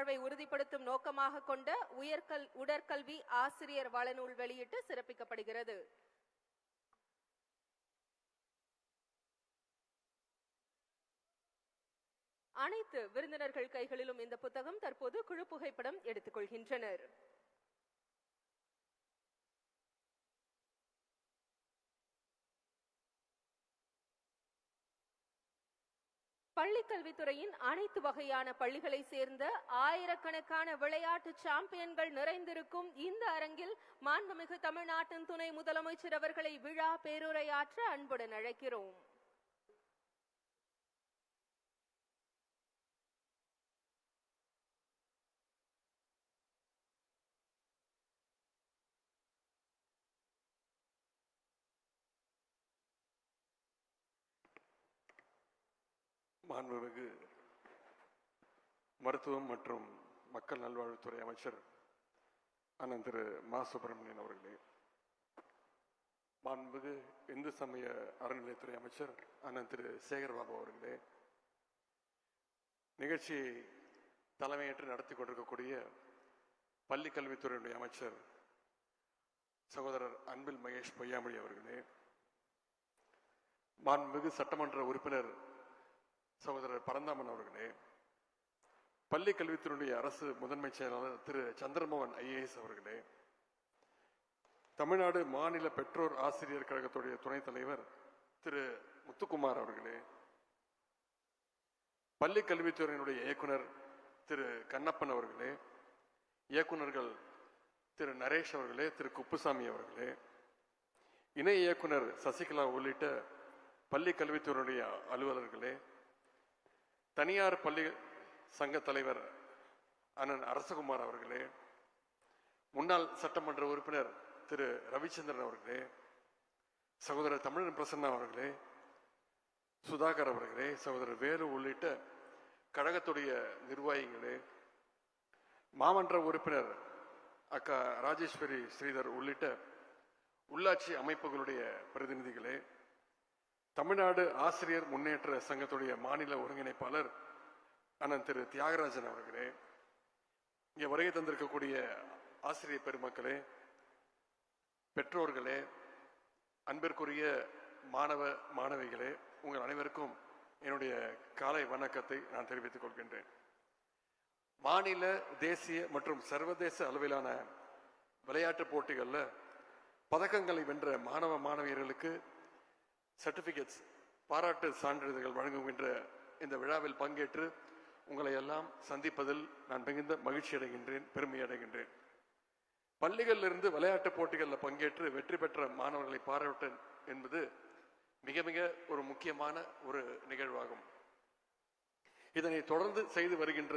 வாழ்வை உறுதிப்படுத்தும் நோக்கமாக கொண்ட உயர்கல் உடற்கல்வி ஆசிரியர் வளநூல் வெளியிட்டு சிறப்பிக்கப்படுகிறது. அனைத்து விருந்தினர்கள் கைகளிலும் இந்த புத்தகம் தற்போது குழு புகைப்படம் எடுத்துக் பள்ளிக்கல்வித்துறையின் கல்வித்துறையின் அனைத்து வகையான பள்ளிகளை சேர்ந்த ஆயிரக்கணக்கான விளையாட்டு சாம்பியன்கள் நிறைந்திருக்கும் இந்த அரங்கில் மாண்புமிகு தமிழ்நாட்டின் துணை முதலமைச்சர் அவர்களை விழா பேருரையாற்ற அன்புடன் அழைக்கிறோம். மாண்புமிகு மருத்துவம் மற்றும் மக்கள் நல்வாழ்வுத்துறை அமைச்சர் அண்ணன் திரு மா சுப்பிரமணியன் அவர்களே. மாண்புமிகு இந்து சமய அறநிலையத்துறை அமைச்சர் அண்ணன் திரு சேகர்பாபு அவர்களே. நிகழ்ச்சியை தலைமையேற்று நடத்தி கொண்டிருக்கக்கூடிய பள்ளி கல்வித்துறையினுடைய அமைச்சர் சகோதரர் அன்பில் மகேஷ் பொய்யாமொழி அவர்களே. மாண்புமிகு சட்டமன்ற உறுப்பினர் சகோதரர் பரந்தாமன் அவர்களே பள்ளி கல்வித்துறையுடைய அரசு முதன்மை செயலாளர் திரு சந்திரமோகன் ஐஏஎஸ் அவர்களே தமிழ்நாடு மாநில பெற்றோர் ஆசிரியர் கழகத்துடைய துணைத் தலைவர் திரு முத்துக்குமார் அவர்களே பள்ளி கல்வித்துறையினுடைய இயக்குனர் திரு கண்ணப்பன் அவர்களே இயக்குனர்கள் திரு நரேஷ் அவர்களே திரு குப்புசாமி அவர்களே இணை இயக்குனர் சசிகலா உள்ளிட்ட பள்ளி கல்வித்துறையுடைய அலுவலர்களே தனியார் பள்ளி சங்க தலைவர் அண்ணன் அரசகுமார் அவர்களே முன்னாள் சட்டமன்ற உறுப்பினர் திரு ரவிச்சந்திரன் அவர்களே சகோதரர் தமிழன் பிரசன்னா அவர்களே சுதாகர் அவர்களே சகோதரர் வேலு உள்ளிட்ட கழகத்துடைய நிர்வாகிகளே மாமன்ற உறுப்பினர் அக்கா ராஜேஸ்வரி ஸ்ரீதர் உள்ளிட்ட உள்ளாட்சி அமைப்புகளுடைய பிரதிநிதிகளே தமிழ்நாடு ஆசிரியர் முன்னேற்ற சங்கத்துடைய மாநில ஒருங்கிணைப்பாளர் அண்ணன் திரு தியாகராஜன் அவர்களே இங்கே வருகை தந்திருக்கக்கூடிய ஆசிரியர் பெருமக்களே பெற்றோர்களே அன்பிற்குரிய மாணவ மாணவிகளே உங்கள் அனைவருக்கும் என்னுடைய காலை வணக்கத்தை நான் தெரிவித்துக் கொள்கின்றேன். மாநில தேசிய மற்றும் சர்வதேச அளவிலான விளையாட்டு போட்டிகளில் பதக்கங்களை வென்ற மாணவ மாணவியர்களுக்கு சர்டிபிகேட்ஸ் பாராட்டு சான்றிதழ்கள் வழங்குகின்ற இந்த விழாவில் பங்கேற்று உங்களை எல்லாம் சந்திப்பதில் நான் மிகுந்த மகிழ்ச்சி அடைகின்றேன் பெருமை அடைகின்றேன். பள்ளிகளில் இருந்து விளையாட்டுப் போட்டிகளில் பங்கேற்று வெற்றி பெற்ற மாணவர்களை பாராட்ட என்பது மிக மிக ஒரு முக்கியமான ஒரு நிகழ்வாகும். இதனை தொடர்ந்து செய்து வருகின்ற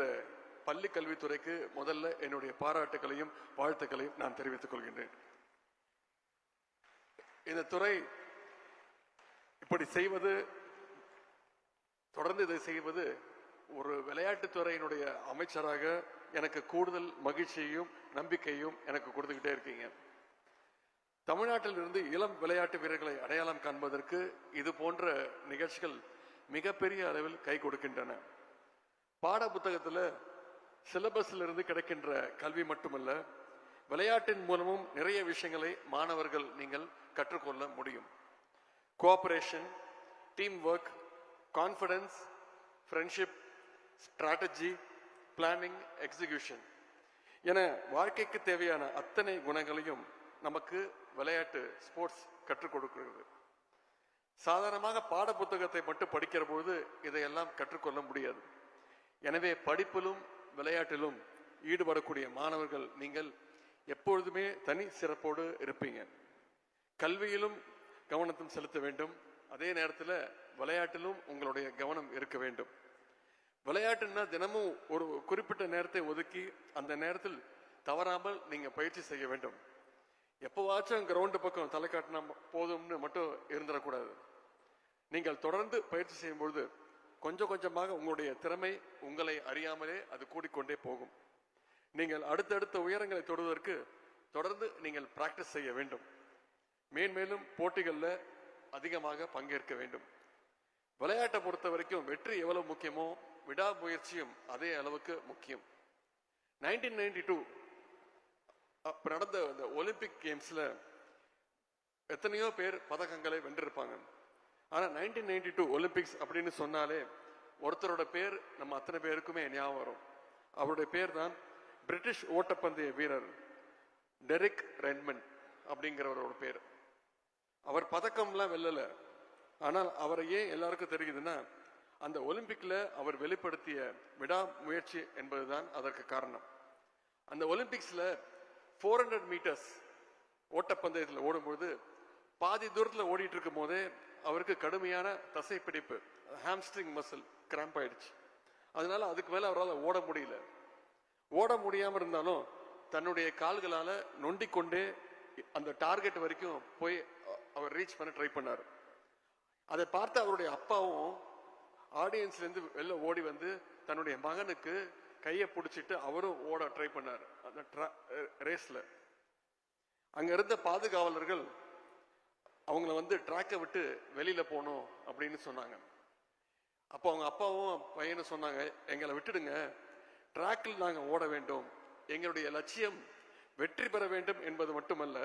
பள்ளி கல்வித்துறைக்கு முதல்ல என்னுடைய பாராட்டுகளையும் வாழ்த்துக்களையும் நான் தெரிவித்துக் கொள்கின்றேன். இந்த துறை இப்படி செய்வது தொடர்ந்து இதை செய்வது ஒரு விளையாட்டுத்துறையினுடைய அமைச்சராக எனக்கு கூடுதல் மகிழ்ச்சியையும் நம்பிக்கையும் எனக்கு கொடுத்துக்கிட்டே இருக்கீங்க. தமிழ்நாட்டில் இருந்து இளம் விளையாட்டு வீரர்களை அடையாளம் காண்பதற்கு இது போன்ற நிகழ்ச்சிகள் மிகப்பெரிய அளவில் கை கொடுக்கின்றன. பாட புத்தகத்துல சிலபஸில் இருந்து கிடைக்கின்ற கல்வி மட்டுமல்ல விளையாட்டின் மூலமும் நிறைய விஷயங்களை மாணவர்கள் நீங்கள் கற்றுக்கொள்ள முடியும். Cooperation team work confidence friendship strategy planning execution என வாழ்க்கைக்கு தேவையான அத்தனை குணங்களையும் நமக்கு விளையாட்டு ஸ்போர்ட்ஸ் கற்றுக் கொடுக்கிறது. சாதாரணமாக பாட புத்தகத்தை மட்டும் படிக்கிற பொழுது இதையெல்லாம் கற்றுக்கொள்ள முடியாது. எனவே படிப்பிலும் விளையாட்டிலும் ஈடுபடக்கூடிய மாணவர்கள் நீங்கள் எப்பொழுதுமே தனி சிறப்போடு இருப்பீங்க. கல்வியிலும் கவனத்தும் செலுத்த வேண்டும். அதே நேரத்தில் விளையாட்டிலும் உங்களுடைய கவனம் இருக்க வேண்டும். விளையாட்டுன்னா தினமும் ஒரு குறிப்பிட்ட நேரத்தை ஒதுக்கி அந்த நேரத்தில் தவறாமல் நீங்கள் பயிற்சி செய்ய வேண்டும். எப்போவாச்சும் கிரவுண்டு பக்கம் தலை காட்டினா போதும்னு மட்டும் இருந்துடக்கூடாது. நீங்கள் தொடர்ந்து பயிற்சி செய்யும்பொழுது கொஞ்சம் கொஞ்சமாக உங்களுடைய திறமை உங்களை அறியாமலே அது கூடிக்கொண்டே போகும். நீங்கள் அடுத்தடுத்த உயரங்களை தொடுவதற்கு தொடர்ந்து நீங்கள் பிராக்டிஸ் செய்ய வேண்டும். மேன்மேலும் போட்டிகளில் அதிகமாக பங்கேற்க வேண்டும். விளையாட்டை பொறுத்த வரைக்கும் வெற்றி எவ்வளவு முக்கியமோ விடாமுயற்சியும் அதே அளவுக்கு முக்கியம். நைன்டீன் நைன்டி டூ அப்ப நடந்த அந்த ஒலிம்பிக் கேம்ஸ்ல எத்தனையோ பேர் பதக்கங்களை வென்றிருப்பாங்க. ஆனா நைன்டீன் நைன்டி டூ ஒலிம்பிக்ஸ் அப்படின்னு சொன்னாலே ஒருத்தரோட பேர் நம்ம அத்தனை பேருக்குமே ஞாபகம் வரும். அவருடைய பேர் தான் பிரிட்டிஷ் ஓட்டப்பந்தய வீரர் டெரிக் ரெட்மண்ட் அப்படிங்கிறவரோட பேர். அவர் பதக்கம்லாம் வெல்லல. ஆனால் அவரை ஏன் எல்லாருக்கும் தெரியுதுன்னா அந்த ஒலிம்பிக்ல அவர் வெளிப்படுத்திய விடாமுயற்சி என்பதுதான் அதற்கு காரணம். அந்த ஒலிம்பிக்ஸ்ல ஃபோர் ஹண்ட்ரட் மீட்டர்ஸ் ஓட்டப்பந்தயத்தில் ஓடும்போது பாதி தூரத்தில் ஓடிட்டு இருக்கும் போதே அவருக்கு கடுமையான தசை பிடிப்பு ஹாம்ஸ்ட்ரிங் மசில் கிராம்ப் ஆயிடுச்சு. அதனால அதுக்கு மேலே அவரால் ஓட முடியல. ஓட முடியாமல் இருந்தாலும் தன்னுடைய கால்களால் நொண்டிக்கொண்டே அந்த டார்கெட் வரைக்கும் போய் அவர் ரீச் பண்ண ட்ரை பண்ணார். அதை பார்த்து அவருடைய அப்பாவும் ஆடியன்ஸ்லேருந்து வெளில ஓடி வந்து தன்னுடைய மகனுக்கு கையை பிடிச்சிட்டு அவரும் ஓட ட்ரை பண்ணார். அந்த ரேஸில் அங்கே இருந்த பாதுகாவலர்கள் அவங்கள வந்து ட்ராக்கை விட்டு வெளியில் போகணும் அப்படின்னு சொன்னாங்க. அப்போ அவங்க அப்பாவும் பையனும் சொன்னாங்க எங்களை விட்டுடுங்க. ட்ராக்கில் நாங்கள் ஓட வேண்டும். எங்களுடைய லட்சியம் வெற்றி பெற வேண்டும் என்பது மட்டுமல்ல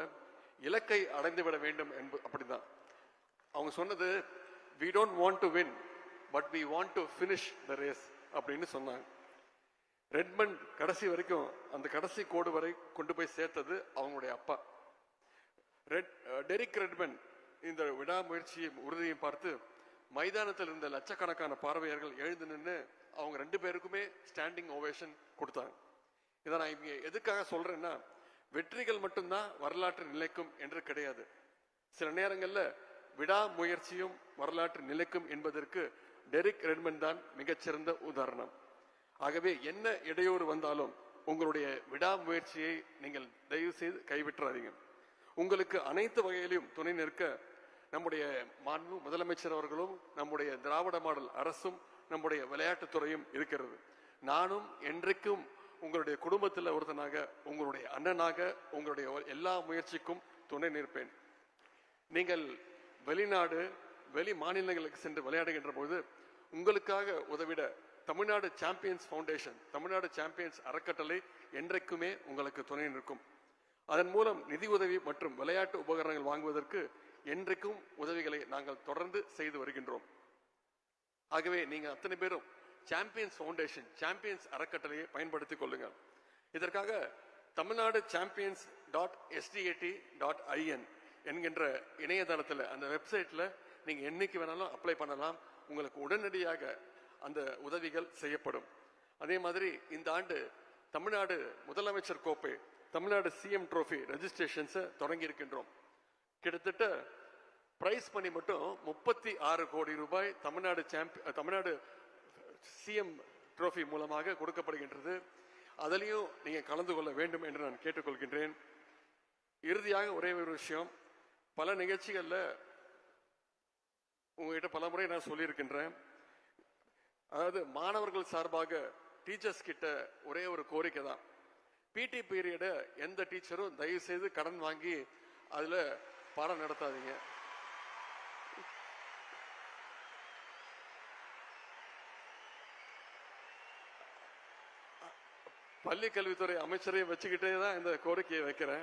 இலக்கை அடைந்து விட வேண்டும் என்பது அப்படிதான். அவங்க சொன்னது we don't want to win but we want to finish the race அப்படின்னு சொன்னாங்க. ரெட்மண்ட் கடைசி வரைக்கும் அந்த கடைசி கோடு வரை கொண்டு போய் சேர்த்தது அவங்களுடைய அப்பா. ரெட் டெரிக் ரெட்மன் இந்த விடாமுயற்சியை உறுதியையும் பார்த்து மைதானத்தில் இருந்த லட்சக்கணக்கான பார்வையர்கள் எழுந்து நின்று அவங்க ரெண்டு பேருக்குமே ஸ்டாண்டிங் ஓவேஷன் கொடுத்தாங்க. இதை நான் இங்கே எதுக்காக சொல்றேன்னா வெற்றிகள் மட்டும்தான் வரலாற்று நிலைக்கும் என்று கிடையாது. சில நேரங்களில் விடாமுயற்சியும் வரலாற்று நிலைக்கும் என்பதற்கு டெரிக் ரெட்மன் தான் மிகச்சிறந்த உதாரணம். ஆகவே என்ன இடையூறு வந்தாலும் உங்களுடைய விடாமுயற்சியை நீங்கள் தயவு செய்து கைவிட்டுறாதீங்க. உங்களுக்கு அனைத்து வகையிலும் துணை நிற்க நம்முடைய மாண்பு முதலமைச்சர் அவர்களும் நம்முடைய திராவிட மாடல் அரசும் நம்முடைய விளையாட்டுத்துறையும் இருக்கிறது. நானும் என்றைக்கும் உங்களுடைய குடும்பத்தில் ஒருத்தனாக உங்களுடைய அண்ணனாக உங்களுடைய எல்லா முயற்சிக்கும் துணை நிற்பேன். நீங்கள் வெளிநாடு வெளி மாநிலங்களுக்கு சென்று விளையாடுகின்ற போது உங்களுக்காக உதவிட Tamil Nadu champions foundation Tamil Nadu champions அறக்கட்டளை என்றைக்குமே உங்களுக்கு துணை நிற்கும். அதன் மூலம் நிதி உதவி மற்றும் விளையாட்டு உபகரணங்கள் வாங்குவதற்கு என்றைக்கும் உதவிகளை நாங்கள் தொடர்ந்து செய்து வருகின்றோம். ஆகவே நீங்கள் அத்தனை பேரும் சாம்பியன்ஸ் ஃபவுண்டேஷன் சாம்பியன்ஸ் அறக்கட்டளையை பயன்படுத்திக் கொள்ளுங்கள் இதற்காக Tamil Nadu champions dot SDAT dot IN என்கின்ற இணையதளத்தில் அந்த வெப்சைட்டில் நீங்கள் என்னைக்கு வேணாலும் அப்ளை பண்ணலாம். உங்களுக்கு உடனடியாக அந்த உதவிகள் செய்யப்படும். அதே மாதிரி இந்த ஆண்டு தமிழ்நாடு முதலமைச்சர் கோப்பை தமிழ்நாடு சிஎம் ட்ரோஃபி ரெஜிஸ்ட்ரேஷன்ஸை தொடங்கி இருக்கின்றோம் கிட்டத்தட்ட பிரைஸ் பண்ணி மட்டும் முப்பத்தி ஆறு கோடி ரூபாய் தமிழ்நாடு சாம்பி தமிழ்நாடு சிஎம் ட்ரோஃபி மூலமாக கொடுக்கப்படுகின்றது. அதிலையும் நீங்கள் கலந்து கொள்ள வேண்டும் என்று நான் கேட்டுக்கொள்கின்றேன். இறுதியாக ஒரே ஒரு விஷயம். பல நிகழ்ச்சிகளில் உங்ககிட்ட பல முறை நான் சொல்லியிருக்கின்றேன். அதாவது மாணவர்கள் சார்பாக டீச்சர்ஸ் கிட்ட ஒரே ஒரு கோரிக்கை தான். பிடி பீரியடை எந்த டீச்சரும் தயவு செய்து கடன் வாங்கி அதில் பாடம் நடத்தாதீங்க. பள்ளி கல்வித்துறை அமைச்சரையும் வச்சுக்கிட்டே தான் இந்த கோரிக்கையை வைக்கிறேன்.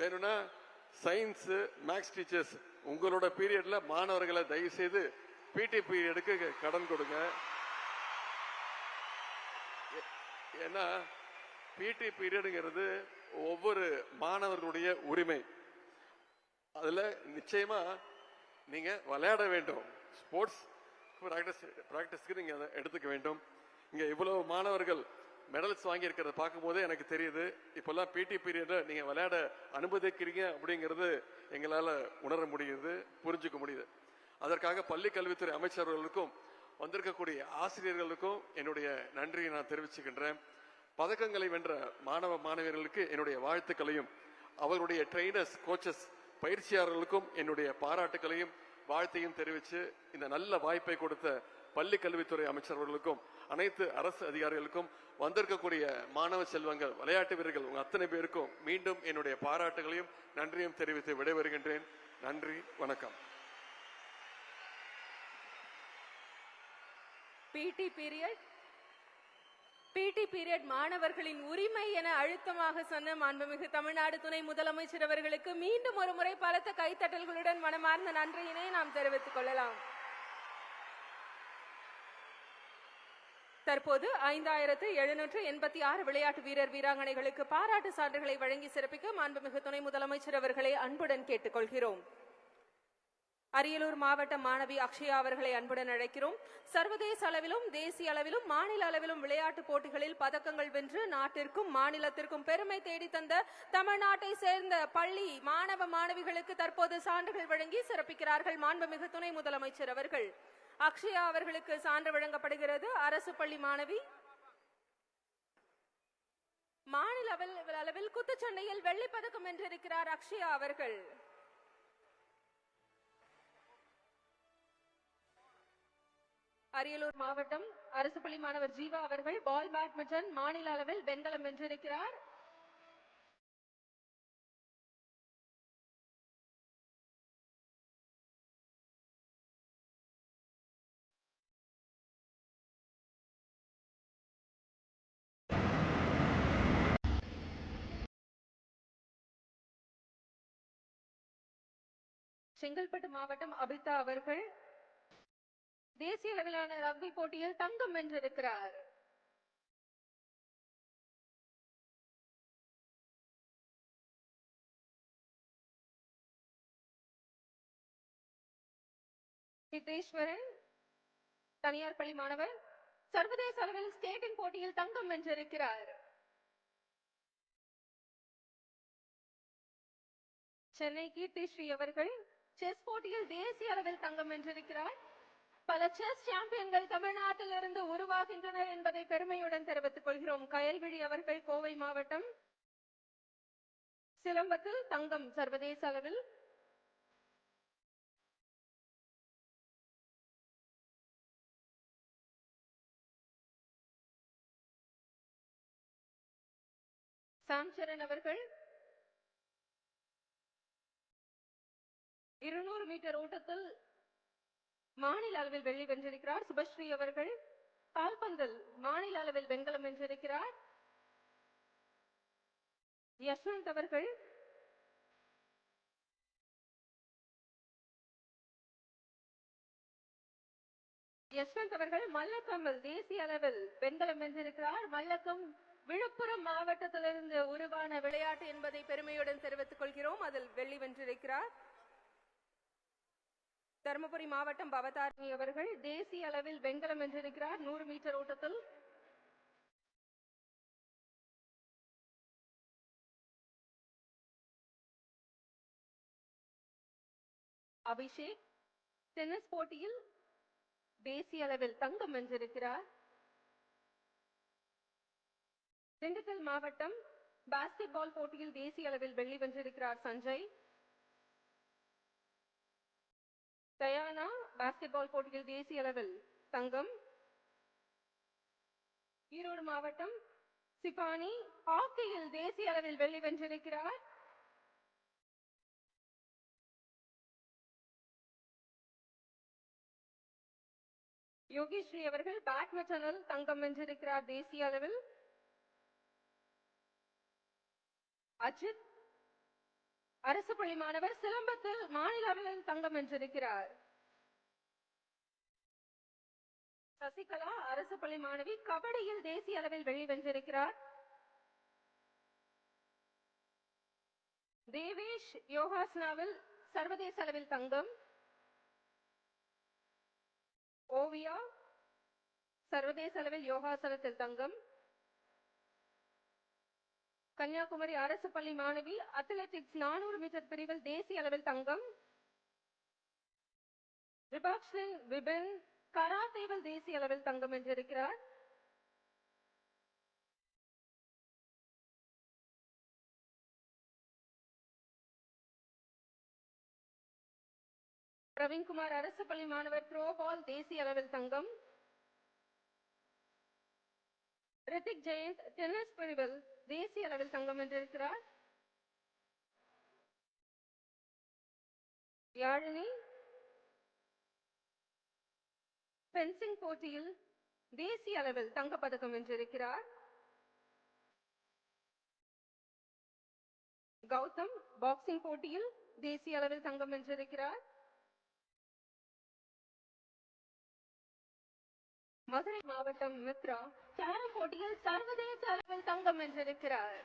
வேணும்னா சயின்ஸு மேக்ஸ் டீச்சர்ஸ் உங்களோட பீரியடில் மாணவர்களை தயவு செய்து பிடி பீரியடுக்கு கடன் கொடுங்க. ஏன்னா பிடி பீரியடுங்கிறது ஒவ்வொரு மாணவர்களுடைய உரிமை. அதில் நிச்சயமாக நீங்கள் விளையாட வேண்டும். ஸ்போர்ட்ஸ் ப்ராக்டிஸ் ப்ராக்டிஸ்க்கு நீங்கள் அதை எடுத்துக்க வேண்டும். இங்கே இவ்வளவு மாணவர்கள் மெடல்ஸ் வாங்கி இருக்கிறத பார்க்கும்போதே எனக்கு தெரியுது இப்பெல்லாம் பிடி பீரியடில் நீங்க விளையாட அனுமதிக்கிறீங்க அப்படிங்கிறது எங்களால உணர முடியுது புரிஞ்சுக்க முடியுது. அதற்காக பள்ளி கல்வித்துறை அமைச்சர்களுக்கும் வந்திருக்கக்கூடிய ஆசிரியர்களுக்கும் என்னுடைய நன்றியை நான் தெரிவிச்சுக்கின்றேன். பதக்கங்களை வென்ற மாணவ மாணவியர்களுக்கு என்னுடைய வாழ்த்துக்களையும் அவருடைய ட்ரெயினர்ஸ் கோச்சஸ் பயிற்சியாளர்களுக்கும் என்னுடைய பாராட்டுகளையும் வாழ்த்தையும் தெரிவித்து இந்த நல்ல வாய்ப்பை கொடுத்த பள்ளி கல்வித்துறை அமைச்சர்களுக்கும் அனைத்து அரசு அதிகாரிகளுக்கும் வந்திருக்கக்கூடிய மாணவ செல்வங்கள் விளையாட்டு வீரர்கள் உங்க அத்தனை பேருக்கும் மீண்டும் என்னுடைய பாராட்டுகளையும் நன்றியும் தெரிவித்து விடைபெறுகின்றேன். நன்றி வணக்கம். பிடி பீரியட் பிடி பீரியட் மாணவர்களின் உரிமை என அழுத்தமாக சொன்ன மாண்புமிகு தமிழ்நாடு துணை முதலமைச்சர் அவர்களுக்கு மீண்டும் ஒரு முறை பலத்த கைத்தட்டல்களுடன் மனமார்ந்த நன்றியினை நாம் தெரிவித்துக் கொள்ளலாம். தற்போது ஐந்தாயிரத்து எழுநூற்று எண்பத்தி ஆறு விளையாட்டு வீரர் வீராங்கனைகளுக்கு பாராட்டு சான்றுகளை வழங்கி சிறப்பிக்க மாண்புமிகு துணை முதலமைச்சர் அவர்களை அன்புடன் கேட்டுக்கொள்கிறோம். அரியலூர் மாவட்ட மாணவி அக்ஷயா அவர்களை அன்புடன் அழைக்கிறோம். சர்வதேச அளவிலும் தேசிய அளவிலும் மாநில அளவிலும் விளையாட்டுப் போட்டிகளில் பதக்கங்கள் வென்று நாட்டிற்கும் மாநிலத்திற்கும் பெருமை தேடி தந்த தமிழ்நாட்டை சேர்ந்த பள்ளி மாணவ மாணவிகளுக்கு தற்போது சான்றுகள் வழங்கி சிறப்பிக்கிறார்கள் மாண்புமிகு துணை முதலமைச்சர் அவர்கள். அக்ஷயா அவர்களுக்கு சான்று வழங்கப்படுகிறது. அரசு பள்ளி மாணவி. மாநில அளவில் குத்துச்சண்டையில் வெள்ளி பதக்கம் வென்றிருக்கிறார் அக்ஷயா அவர்கள். அரியலூர் மாவட்டம் அரசு பள்ளி மாணவர் ஜீவா அவர்கள் பால் பேட்மிண்டன் மாநில அளவில் வெண்கலம் வென்றிருக்கிறார். செங்கல்பட்டு மாவட்டம் அபிதா அவர்கள் தேசிய அளவிலான ரக்பி போட்டியில் தங்கம் வென்றிருக்கிறார். சித்தேஸ்வரன் தனியார் பள்ளி மாணவர் சர்வதேச அளவில் ஸ்கேட்டிங் போட்டியில் தங்கம் வென்றிருக்கிறார். சென்னை கீர்த்தி ஸ்ரீ அவர்கள் செஸ் போட்டியில் தேசிய அளவில் தங்கம் வென்றிருக்கிறார். பல செஸ் சாம்பியன்கள் தமிழ்நாட்டிலிருந்து உருவாகின்றனர் என்பதை பெருமையுடன் தெரிவித்துக் கொள்கிறோம். கயல்விழி அவர்கள் கோவை மாவட்டம் சிலம்பத்தில் தங்கம் சர்வதேச அளவில் சாம்சரன் அவர்கள் இருநூறு மீட்டர் ஓட்டத்தில் மாநில அளவில் வெள்ளி வென்றிருக்கிறார் சுபஸ்ரீ அவர்கள். கால்பந்தல் மாநில அளவில் வெண்கலம் வென்றிருக்கிறார். யஷ்வந்த் அவர்கள். யஷ்வந்த் அவர்கள் மல்லக்கம்மல் தேசிய அளவில் வெண்கலம் வென்றிருக்கிறார். மல்லக்கம் விழுப்புரம் மாவட்டத்திலிருந்து உருவான விளையாட்டு என்பதை பெருமையுடன் தெரிவித்துக் கொள்கிறோம். அதில் வெள்ளி வென்றிருக்கிறார். தருமபுரி மாவட்டம் பவதாரணி அவர்கள் தேசிய அளவில் வெண்கலம் வென்றிருக்கிறார். நூறு மீட்டர் ஓட்டத்தில். அபிஷேக் டென்னிஸ் போட்டியில் தேசிய அளவில் தங்கம் வென்றிருக்கிறார். திண்டுக்கல் மாவட்டம் பாஸ்கெட் பால் போட்டியில் தேசிய அளவில் வெள்ளி வென்றிருக்கிறார் சஞ்சய். டயானா பாஸ்கெட் பால் போட்டியில் தேசிய அளவில் தங்கம். ஈரோடு மாவட்டம் சிபானி ஹாக்கியில் தேசிய அளவில் வெள்ளி வென்றிருக்கிறார். யோகேஸ்ரீ அவர்கள் பேட்மிண்டனில் தங்கம் வென்றிருக்கிறார் தேசிய அளவில். அஜித் அரசு பள்ளி மாணவர் சிலம்பத்தில் மாநில அளவில் தங்கம் வென்றிருக்கிறார் சசிகலா அரசு பள்ளி மாணவி கபடியில் தேசிய அளவில் வெள்ளி வென்றிருக்கிறார். தேவேஷ் யோகாசனாவில் சர்வதேச அளவில் தங்கம். ஓவியா சர்வதேச அளவில் யோகாசனத்தில் தங்கம். கன்னியாகுமரி அரசு பள்ளி மாணவி அத்லெட்டிக்ஸ் நானூறு மீட்டர் பிரிவில் தேசிய அளவில் தங்கம். ரிபாக் விபின் கராத்தேவில் தேசிய அளவில் தங்கம் வென்றிருக்கிறார் பிரவீன்குமார் அரசு பள்ளி மாணவர் த்ரோபால் தேசிய அளவில் தங்கம். ரித்திக் ஜெயந்த் டென்னிஸ் பிரிவில் தேசிய அளவில் தங்கம் வென்றிருக்கிறார் யாழினி பென்சிங் போட்டியில் தேசிய அளவில் தங்கப்பதக்கம் வென்றிருக்கிறார். கௌதம் பாக்ஸிங் போட்டியில் தேசிய அளவில் தங்கம் வென்றிருக்கிறார். மதுரை மாவட்டம் மித்ரா கேரம் போட்டியில் சர்வதேச அளவில் தங்கம் வென்றிருக்கிறார்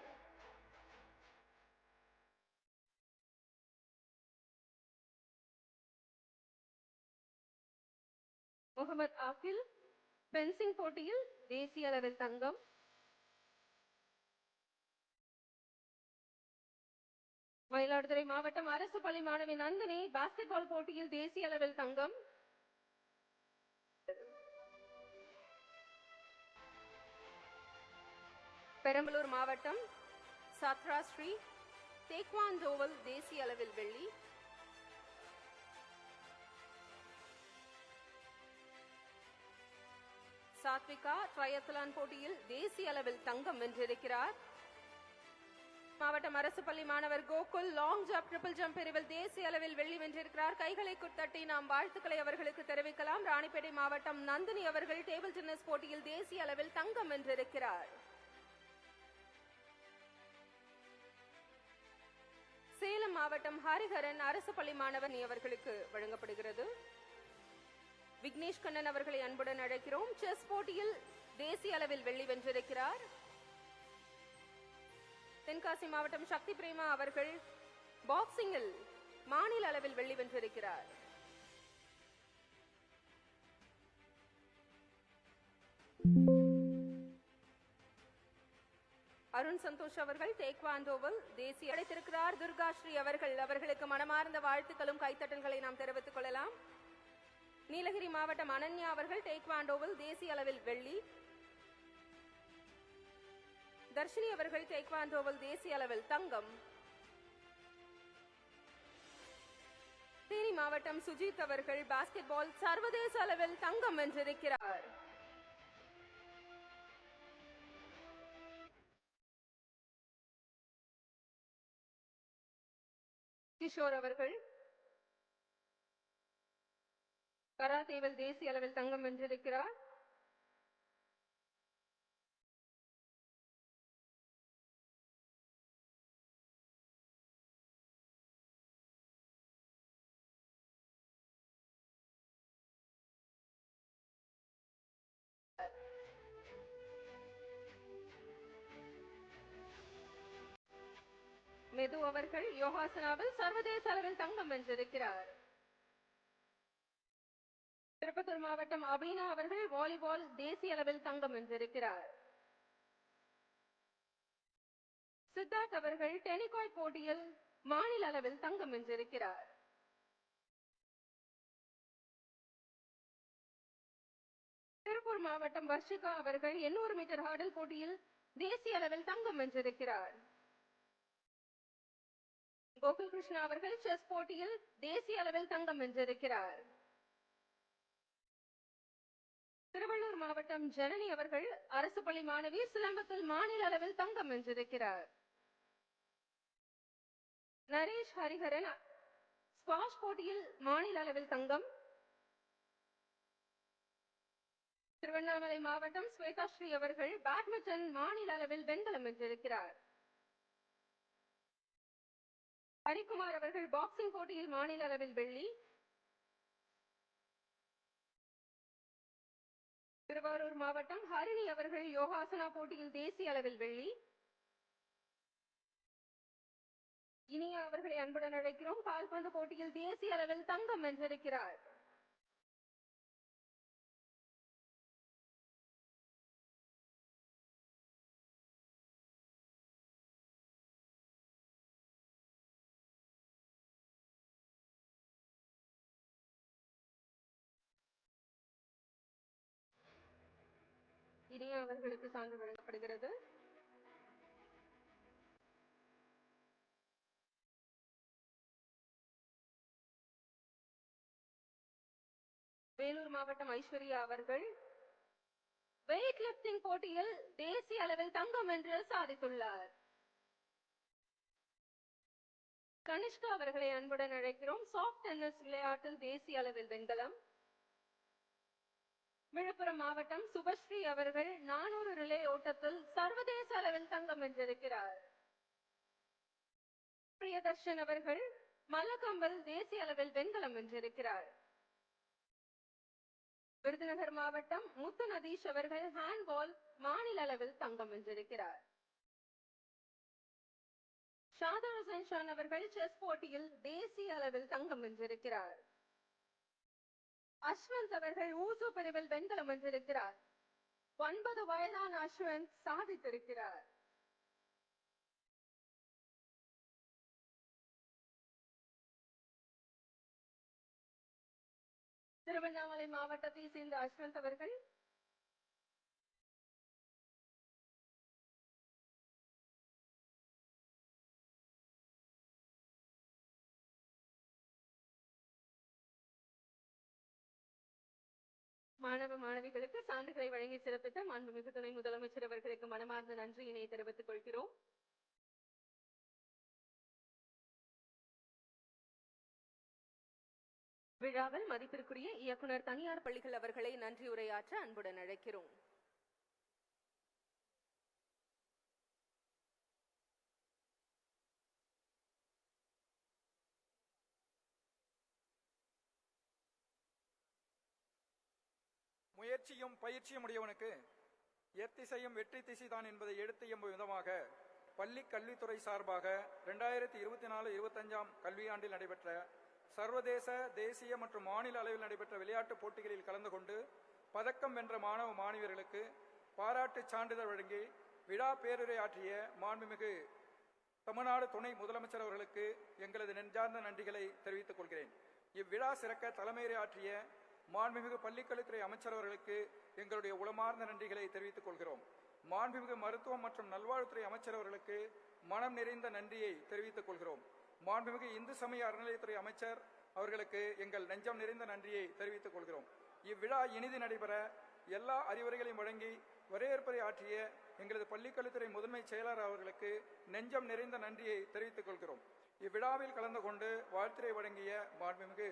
முகமது ஆகில் பென்சிங் போட்டியில் தேசிய அளவில் தங்கம். மயிலாடுதுறை மாவட்டம் அரசு பள்ளி மாணவி நந்தினி பாஸ்கெட் பால் போட்டியில் தேசிய அளவில் தங்கம். பெரம்பலூர் மாவட்டம் சத்ரா ஸ்ரீ தேக்வாந்தோவல் தேசிய அளவில் வெள்ளி. சாத்விகா ட்ரையத்லான் போட்டியில் தேசிய அளவில் தங்கம் வென்றிருக்கிறார். மாவட்டம் அரசு பள்ளி மாணவர் Gokul long jump triple jump பிரிவில் தேசிய அளவில் வெள்ளி வென்றிருக்கிறார். கைகளை குத்தட்டி நாம் வாழ்த்துக்களை அவர்களுக்கு தெரிவிக்கலாம். ராணிப்பேட்டை மாவட்டம் நந்தினி அவர்கள் டேபிள் டென்னிஸ் போட்டியில் தேசிய அளவில் தங்கம் வென்றிருக்கிறார். சேலம் மாவட்டம் ஹரிஹரன் அரசு பள்ளி மாணவர் அவர்களுக்கு வழங்கப்படுகிறது. விக்னேஷ் கண்ணன் அவர்களை அன்புடன் அழைக்கிறோம். செஸ் போட்டியில் தேசிய அளவில் வெள்ளி வென்றிருக்கிறார். தென்காசி மாவட்டம் சக்தி பிரேமா அவர்கள் பாக்ஸிங்கில் மாநில அளவில் வெள்ளி வென்றிருக்கிறார். அருண் சந்தோஷ் அவர்கள் தேக்வாந்தோவில் தேசிய அடைத்திருக்கிறார் துர்கா ஸ்ரீ அவர்கள் அவர்களுக்கு மனமார்ந்த வாழ்த்துக்களும் கைத்தட்டல்களை நாம் தெரிவித்துக் கொள்ளலாம். நீலகிரி மாவட்டம் அனன்யா அவர்கள் டேக்வாண்டோவில் தேசிய அளவில் வெள்ளி. தர்ஷினி அவர்கள் டேக்வாண்டோவில் தேசிய அளவில் தங்கம். தேனி மாவட்டம் சுஜித் அவர்கள் பாஸ்கெட் பால் சர்வதேச அளவில் தங்கம் வென்றிருக்கிறார். கிஷோர் அவர்கள் கராத்தேவில் தேசிய அளவில் தங்கம் வென்றிருக்கிறார். மெது அவர்கள் யோகாசனாவில் சர்வதேச அளவில் தங்கம் வென்றிருக்கிறார். திருப்பத்தூர் மாவட்டம் அபீனா அவர்கள் வாலிபால் தேசிய அளவில் தங்கம் வென்றிருக்கிறார். சித்தார்த் அவர்கள் டெனிகாய் போட்டியில் மாநில அளவில் தங்கம் வென்றிருக்கிறார். திருப்பூர் மாவட்டம் வர்ஷிகா அவர்கள் 800 மீட்டர் ஹார்டல் போட்டியில் தேசிய அளவில் தங்கம் வென்றிருக்கிறார். கோகுல் கிருஷ்ணா அவர்கள் செஸ் போட்டியில் தேசிய அளவில் தங்கம் வென்றிருக்கிறார். திருவள்ளூர் மாவட்டம் ஜனனி அவர்கள் அரசு பள்ளி மாணவி சிலம்பத்தில் மாநில அளவில் தங்கம் வென்றிருக்கிறார். நரேஷ் ஹரிஹரன் ஸ்குவாஷ் போட்டியில் மாநில அளவில் தங்கம். திருவண்ணாமலை மாவட்டம் ஸ்வேதா ஸ்ரீ அவர்கள் பேட்மிண்டன் மாநில அளவில் வெண்கலம் வென்றிருக்கிறார். ஹரிக்குமார் அவர்கள் பாக்ஸிங் போட்டியில் மாநில அளவில் வெள்ளி. திருவாரூர் மாவட்டம் ஹரிணி அவர்கள் யோகாசனா போட்டியில் தேசிய அளவில் வெள்ளி. இனியா அவர்களை அன்புடன் அழைக்கிறோம். கால்பந்து போட்டியில் தேசிய அளவில் தங்கம் வென்றிருக்கிறார். இனியா அவர்களுக்கு சான்று வழங்கப்படுகிறது. வேலூர் மாவட்டம் ஐஸ்வர்யா அவர்கள் வெயிட் லிப்டிங் போட்டியில் தேசிய அளவில் தங்கம் வென்று சாதித்துள்ளார். கனிஷ்கா அவர்களை அன்புடன் அழைக்கிறோம். சாஃப்ட் டென்னிஸ் விளையாட்டில் தேசிய அளவில் வெண்கலம். விழுப்புரம் மாவட்டம் சுபஸ்ரீ அவர்கள் நானூறு ரிலே ஓட்டத்தில் சர்வதேச அளவில் தங்கம் வென்றிருக்கிறார். பிரியதர்ஷன் அவர்கள் மல்லக்கம்பல் தேசிய அளவில் வெண்கலம் வென்றிருக்கிறார். விருதுநகர் மாவட்டம் முத்து நதீஷ் அவர்கள் ஹேண்ட்பால் மாநில அளவில் தங்கம் வென்றிருக்கிறார். ஷாதா ஹசன் ஷான் அவர்கள் செஸ் போட்டியில் தேசிய அளவில் தங்கம் வென்றிருக்கிறார். அஸ்வந்த் அவர்கள் ஊசு பிரிவில் வெண்கலம் வென்றிருக்கிறார் ஒன்பது வயதான அஸ்வந்த் சாதித்திருக்கிறார். திருவண்ணாமலை மாவட்டத்தை சேர்ந்த அஸ்வந்த் அவர்கள் மாணவ மாணவிகளுக்கு சான்றுகளை வழங்கி சிறப்பித்த மாண்புமிகு துணை முதலமைச்சர் அவர்களுக்கு மனமார்ந்த நன்றியினை தெரிவித்துக் கொள்கிறோம். விழாவில் மதிப்பிற்குரிய இயக்குனர் தனியார் பள்ளிகள் அவர்களை நன்றி உரையாற்ற அன்புடன் அழைக்கிறோம். முயற்சியும் பயிற்சியும் உடையவனுக்கு எத்திசையும் வெற்றி திசைதான் என்பதை எடுத்து எம்பும் விதமாக பள்ளி கல்வித்துறை சார்பாக இரண்டாயிரத்தி இருபத்தி நாலு இருபத்தஞ்சாம் கல்வியாண்டில் நடைபெற்ற சர்வதேச தேசிய மற்றும் மாநில அளவில் நடைபெற்ற விளையாட்டுப் போட்டிகளில் கலந்து கொண்டு பதக்கம் வென்ற மாணவ மாணவியர்களுக்கு பாராட்டு சான்றிதழ் வழங்கி விழா பேருரையாற்றிய மாண்புமிகு தமிழ்நாடு துணை முதலமைச்சர் அவர்களுக்கு எங்களது நெஞ்சார்ந்த நன்றிகளை தெரிவித்துக் கொள்கிறேன். இவ்விழா சிறக்க தலைமையுரையாற்றிய மாண்புமிகு பள்ளிக்கல்வித்துறை அமைச்சர் அவர்களுக்கு எங்களுடைய உளமார்ந்த நன்றிகளை தெரிவித்துக் கொள்கிறோம். மாண்புமிகு மருத்துவம் மற்றும் நல்வாழ்வுத்துறை அமைச்சர் அவர்களுக்கு மனம் நிறைந்த நன்றியை தெரிவித்துக் கொள்கிறோம். மாண்புமிகு இந்து சமய அறநிலையத்துறை அமைச்சர் அவர்களுக்கு எங்கள் நெஞ்சம் நிறைந்த நன்றியை தெரிவித்துக் கொள்கிறோம். இவ்விழா இனிது நடைபெற எல்லா அறிவுரைகளையும் வழங்கி வரவேற்பதை ஆற்றிய எங்களது பள்ளிக்கல்வித்துறை முதன்மை செயலாளர் அவர்களுக்கு நெஞ்சம் நிறைந்த நன்றியை தெரிவித்துக் கொள்கிறோம். இவ்விழாவில் கலந்து கொண்டு வாழ்த்துரை வழங்கிய மாண்புமிகு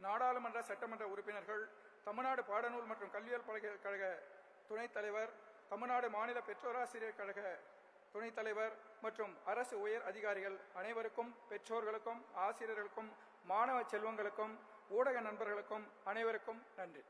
நாடாளுமன்ற சட்டமன்ற உறுப்பினர்கள் தமிழ்நாடு பாடநூல் மற்றும் கல்வியல் பல்கலைக்கழக துணைத் தலைவர் தமிழ்நாடு மாநில பெற்றோராசிரியர் கழக துணைத் தலைவர் மற்றும் அரசு உயர் அதிகாரிகள் அனைவருக்கும் பெற்றோர்களுக்கும் ஆசிரியர்களுக்கும் மாணவ செல்வங்களுக்கும் ஊடக நண்பர்களுக்கும் அனைவருக்கும் நன்றி.